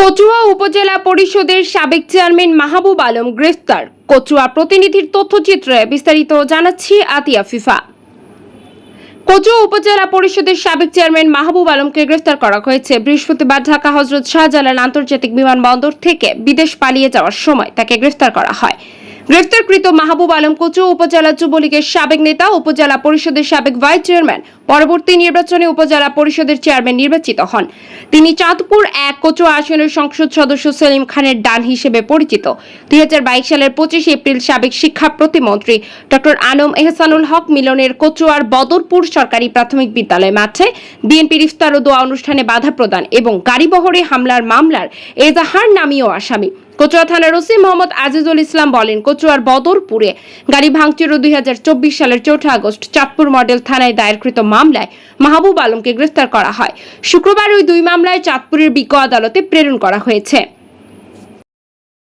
কচুয়া উপজেলা পরিষদের সাবেক চেয়ারম্যান মাহবুব আলম গ্রেফতার। কচুয়া প্রতিনিধির তথ্যচিত্রে বিস্তারিত জানাচ্ছি আতিয়া ফিফা। কচুয়া উপজেলা পরিষদের সাবেক চেয়ারম্যান মাহবুব আলমকে গ্রেফতার করা হয়েছে। বৃহস্পতিবার ঢাকা হজরত শাহজালাল আন্তর্জাতিক বিমানবন্দর থেকে বিদেশ পালিয়ে যাওয়ার সময় তাকে গ্রেফতার করা হয়। গ্রেফতারকৃত মাহবুব আলম কচুয়া উপজেলা যুবলীগের সাবেক নেতা, উপজেলা পরিষদের সাবেক ভাইস চেয়ারম্যান, পরবর্তী নির্বাচনে উপজেলা পরিষদের চেয়ারম্যান নির্বাচিত হন। তিনি চাঁদপুর এক কচুয়া আসনের সংসদ সদস্য সেলিম খানের ডান হিসেবে পরিচিত। দুই হাজার বাইশ সালের পঁচিশ এপ্রিল সাবেক শিক্ষা প্রতিমন্ত্রী ডক্টর আনম এহসানুল হক মিলনের কচুয়ার বদরপুর সরকারি প্রাথমিক বিদ্যালয় মাঠে বিএনপির ইফতার ও দোয়া অনুষ্ঠানে বাধা প্রদান এবং গাড়িবহরে হামলার মামলার এজাহার নামীয় আসামি। কচুয়া থানার ওসি মোহাম্মদ আজিজুল ইসলাম বলেন, কচুয়ার বদরপুরে গাড়ি ভাঙচুর দুই সালের চৌঠা আগস্ট চাঁদপুর মডেল থানায় দায়েরকৃত মামলায় মাহবুব আলমকে গ্রেফতার করা হয়। শুক্রবার ওই দুই মামলায় চাঁদপুরের বিজ্ঞ আদালতে প্রেরণ করা হয়েছে।